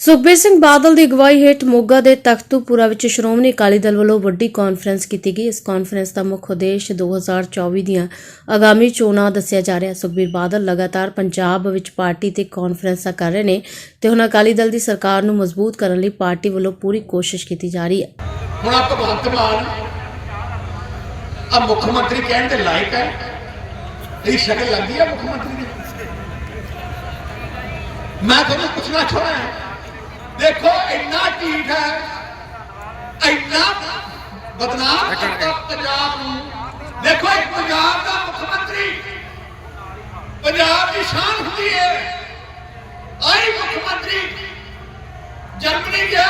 ਸੁਖਬੀਰ ਸਿੰਘ ਬਾਦਲ ਦੀ ਅਗਵਾਈ ਹੇਠ ਮੋਗਾ ਦੇ ਤਖਤੂਪੁਰਾ ਵਿੱਚ ਸ਼੍ਰੋਮਣੀ ਅਕਾਲੀ ਦਲ ਵੱਲੋਂ ਵੱਡੀ ਕਾਨਫਰੰਸ ਕੀਤੀ ਗਈ। ਇਸ ਕਾਨਫਰੰਸ ਦਾ ਮੁੱਖ ਉਦੇਸ਼ 2024 ਦੀਆਂ ਆਗਾਮੀ ਚੋਣਾਂ ਦੱਸਿਆ ਜਾ ਰਿਹਾ। ਸੁਖਬੀਰ ਬਾਦਲ ਲਗਾਤਾਰ ਪੰਜਾਬ ਵਿੱਚ ਪਾਰਟੀ ਤੇ ਕਾਨਫਰੰਸਾਂ ਕਰ ਰਹੇ ਨੇ ਤੇ ਹੁਣ ਅਕਾਲੀ ਦਲ ਦੀ ਸਰਕਾਰ ਨੂੰ ਮਜ਼ਬੂਤ ਕਰਨ ਲਈ ਪਾਰਟੀ ਵੱਲੋਂ ਪੂਰੀ ਕੋਸ਼ਿਸ਼ ਕੀਤੀ ਜਾ ਰਹੀ ਹੈ। ਹੁਣ ਆ ਭਗਵੰਤ ਮਾਨ ਆ ਮੁੱਖ ਮੰਤਰੀ ਕਹਿਣ ਦੇ ਲਾਇਕ ਹੈ। ਇਹ ਸ਼ਕਲ ਲੱਗਦੀ ਹੈ ਮੁੱਖ ਮੰਤਰੀ ਦੀ। ਮੈਂ ਤੁਹਾਨੂੰ ਪੁੱਛਣਾ ਚਾਹੁੰਦਾ ਹਾਂ ਦੇਖੋ ਇੰਨਾ ਢੀਠ ਹੈ। ਇੰਨਾ ਬਦਨਾਮ ਕਰਦਾ ਪੰਜਾਬ ਨੂੰ। ਦੇਖੋ ਇੱਕ ਪੰਜਾਬ ਦਾ ਮੁੱਖ ਮੰਤਰੀ। ਪੰਜਾਬ ਦੀ ਸ਼ਾਨ ਹੁੰਦੀ ਹੈ ਆਈ ਮੁੱਖ ਮੰਤਰੀ ਜਰਮਨੀ ਗਿਆ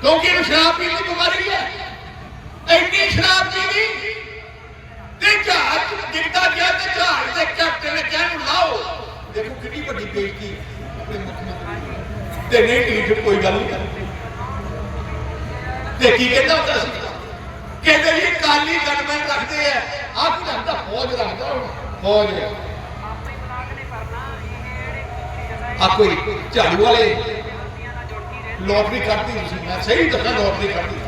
ਕਿਉਂਕਿ ਇਹਨੂੰ ਸ਼ਰਾਬ ਪੀਣ ਦੀ ਬਿਮਾਰੀ ਹੈ। ਇੰਨੀ ਸ਼ਰਾਬ ਪੀਣੀ ਤੇ ਜਹਾਜ਼ ਜਿੱਦਾਂ ਗਿਆ ਤੇ ਜਹਾਜ਼ ਦੇ ਕੈਪਟਨ ਨੇ ਕਿਹਾ ਨੂੰ ਲਾਓ। ਦੇਖੋ ਕਿੰਨੀ ਵੱਡੀ ਬੇਇੱਜ਼ਤੀ ਆਪਣੇ ਮੁੱਖ ਮੰਤਰੀ। ਤੇ ਨਹੀਂ ਢੀਠ ਕੋਈ ਗੱਲ ਨਹੀਂ। ਤੇ ਕੀ ਕਹਿੰਦਾ ਹੁੰਦਾ ਸੀ। ਕਹਿੰਦੇ ਜੀ ਕਾਲੀ ਗਨਮੈਨ ਰੱਖਦੇ ਆ। ਆਹ ਕੀ ਰੱਖਦਾ ਫੌਜ ਰੱਖਦਾ ਹੁਣ, ਫੌਜ। ਆ ਕੋਈ ਝਾੜੂ ਵਾਲੇ ਲੋਟਰੀ ਕੱਢਦੀ ਤੁਸੀਂ ਮੈਂ ਸਹੀ ਦੱਸਾਂ ਲੋਟਰੀ ਕੱਢਦੀ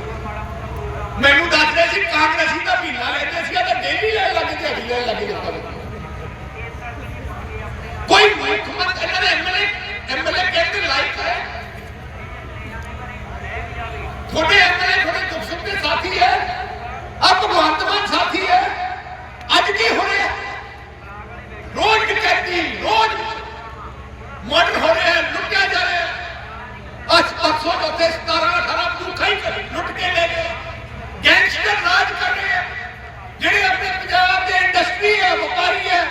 ਮੈਨੂੰ ਦੱਸਦੇ ਸੀ, ਕਾਂਗਰਸੀ ਦਾ ਮਹੀਨਾ ਲੈਂਦੇ ਸੀ ਤਾਂ ਡੇਲੀ ਲੈਣ ਲੱਗ ਦਿਹਾੜੀ ਲੈਣ ਲੱਗ ਜਾਂਦਾ ਕੋਈ ਮੁੱਖ ਮੰਤਰੀ ਇਹਨਾਂ ਦੇ ਐਮਐਲਏ ਐਮਐਲਏ ਕਹਿੰਦੇ ਲਾਈਕ ਹੈ ਤੁਹਾਡੇ ਐਮਐਲਏ ਤੁਹਾਡੇ ਦੁੱਖ ਸੁੱਖ ਦੇ ਸਾਥੀ ਹੈ ਆ ਭਗਵੰਤ ਮਾਨ ਸਾਥੀ ਹੈ ਅੱਜ ਕੀ ਹੋ ਰਿਹਾ ਰੋਜ਼ ਡਕੈਤੀ ਰੋਜ਼ ਮਰਡਰ ਹੋ ਰਿਹਾ ਹੈ, ਲੁੱਟਿਆ ਜਾ ਰਿਹਾ ਹੈ। ਅੱਜ ਪਰਸੋਂ 17 18 ਭੁੱਖਾ ਹੀ ਲੁੱਟ ਕੇ ਲੈ ਗਏ। ਗੈਂਗਸਟਰ ਰਾਜ ਕਰ ਰਹੇ ਆ। ਜਿਹੜੇ ਆਪਣੇ ਪੰਜਾਬ ਦੇ ਇੰਡਸਟਰੀ ਹੈ, ਵਪਾਰੀ ਹੈ,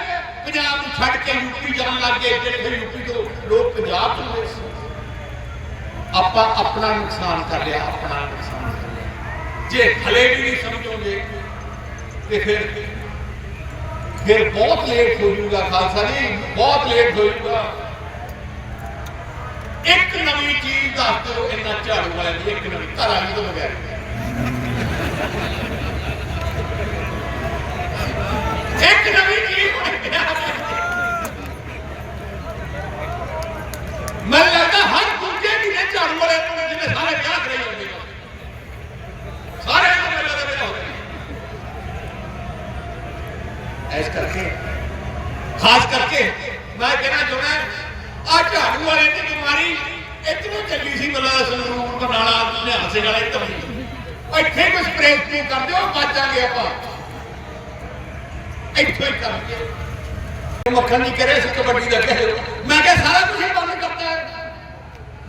ਪੰਜਾਬ ਨੂੰ ਛੱਡ ਕੇ ਯੂਪੀ ਜਾਣ ਲੱਗ ਜਿਹੜੇ ਯੂਪੀ ਤੋਂ ਲੋਕ ਪੰਜਾਬ ਚ ਗਏ ਸੀ। ਆਪਾਂ ਆਪਣਾ ਨੁਕਸਾਨ ਕਰ ਲਿਆ, ਆਪਣਾ ਨੁਕਸਾਨ ਕਰ ਲਿਆ। ਜੇ ਹਲੇ ਵੀ ਨਹੀਂ ਸਮਝੋਗੇ, ਤੇ ਫਿਰ ਫਿਰ ਬਹੁਤ ਲੇਟ ਹੋ ਜਾਊਗਾ, ਖਾਲਸਾ ਜੀ, ਬਹੁਤ ਲੇਟ ਹੋ ਜਾਊਗਾ। ਨਵੀਂ ਚੀਜ਼ ਦੱਸ ਦਿਓ ਇਹਨਾਂ ਝਾੜੂ ਵਾਲਿਆਂ ਦੀ ਇੱਕ ਨਵੀਂ ਘਰ ਵਾਲੀ ਤੋਂ ਬਗੈਰ ਇੱਕ ਨਵੀਂ ਚੀਜ਼ ਮੈਂ ਲੱਗਦਾ ਹਰ ਦੂਜੇ ਮਹੀਨੇ ਝਾੜੂ ਵਾਲੇ ਨੂੰ ਜਿਹਨੇ ਸਾਰੇ ਵਿਆਹ ਕਰਾਈ ਜਾਂਦੇ ਆ ਸਾਰੇ ਨੂੰ ਮੈਨੂੰ ਲੱਗਦਾ ਵਿਆਹ ਹੋ ਰਿਹਾ ਐਸ ਕਰਕੇ ਖਾਸ ਕਰਕੇ ਮੈਂ ਕਹਿਣਾ ਚਾਹੁੰਦਾ ਆ ਝਾੜੂ ਵਾਲੇ ਦੀ ਬਿਮਾਰੀ ਇਤਨੀ ਸੀ ਮਤਲਬ ਸੰਗਰੂਰ ਬਨਾਲਾ ਨਿਹਾਲ ਸਿੰਘ ਵਾਲੇ ਇੱਧਰ ਇੱਥੇ ਕੋਈ ਸਪਰੇਅ ਸਪਰੂ ਕਰ ਦਿਓ ਬਚਾਂਗੇ ਆਪਾਂ। ਇੱਥੇ ਹੀ ਕਰਕੇ ਮੱਖਣ ਜੀ ਕਰੇ ਸੀ, ਕਬੱਡੀ ਦਾ ਕਹੇ ਮੈਂ ਕਿਹਾ, ਸਾਰਾ ਕੁਝ ਬੰਦ ਕਰਤਾ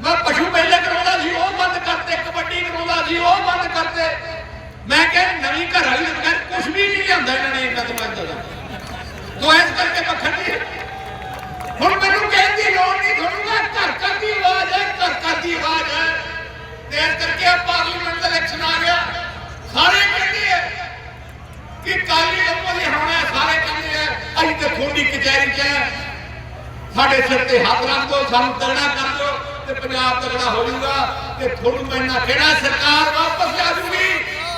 ਮੈਂ ਪਸ਼ੂ ਪਹਿਲੇ ਕਰਾਉਂਦਾ ਸੀ, ਉਹ ਬੰਦ ਕਰਤੇ, ਕਬੱਡੀ ਕਰਾਉਂਦਾ ਸੀ, ਉਹ ਬੰਦ ਕਰਤੇ। ਮੈਂ ਕਿਹਾ, ਨਵੀਂ ਘਰ ਵਾਲੀ ਦੁਕਾਨ ਕੁਝ ਵੀ ਨਹੀਂ ਲਿਆਂਦਾ ਇਹਨਾਂ ਨੇ ਇੰਨਾ ਤੇ। ਮੈਂ ਦੱਸਾਂ ਇਸ ਕਰਕੇ ਮੱਖਣ ਜੀ ਹੁਣ ਮੈਨੂੰ ਕਹਿਣ ਦੀ ਲੋੜ ਨਹੀਂ ਤੁਹਾਨੂੰ ਮੈਂ ਘਰ ਘਰ ਦੀ ਆਵਾਜ਼ ਹੈ ਘਰ ਘਰ ਦੀ ਆਵਾਜ਼ ਹੈ ਤੇ ਇਸ ਕਰਕੇ ਆ ਪਾਰਲੀਮੈਂਟ ਦਾ ਇਲੈਕਸ਼ਨ ਆ ਗਿਆ ਸਾਰੇ ਕਹਿੰਦੇ ਆ ਕਿ ਕਾਲੀ ਲੋਕਾਂ ਦੀ ਹੋਣਾ ਹੈ, ਸਾਰੇ ਕਹਿੰਦੇ ਆ ਅਸੀਂ ਤੇ ਥੋੜੀ ਕਚਹਿਰੀ ਚ ਹੈ ਸਾਡੇ ਸਿਰ ਤੇ ਹੱਥ ਰੱਖ ਦਿਓ ਸਾਨੂੰ ਤਗੜਾ ਕਰ ਦਿਓ ਤੇ ਪੰਜਾਬ ਤਗੜਾ ਹੋ ਜਾਊਗਾ ਤੇ ਤੁਹਾਨੂੰ ਮੈਨਾਂ ਕਿਹੜਾ ਸਰਕਾਰ ਵਾਪਸ ਲਿਆ ਜੂਗੀ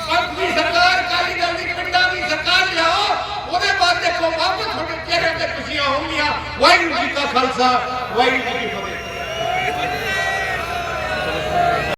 ਪੰਥ ਦੀ ਸਰਕਾਰ ਕਾਲੀ ਦਲ ਦੀ, ਪਿੰਡਾਂ ਦੀ ਸਰਕਾਰ ਲਿਆਓ, ਉਹਦੇ ਬਾਅਦ ਦੇਖੋ ਵਾਪਸ ਤੁਹਾਡੇ ਚਿਹਰੇ ਤੇ ਖੁਸ਼ੀਆਂ ਹੋਣਗੀਆਂ। ਵਾਹਿਗੁਰੂ ਜੀ ਕਾ ਖਾਲਸਾ, ਵਾਹਿਗੁਰੂ ਜੀ ਕੀ ਫਤਿਹ।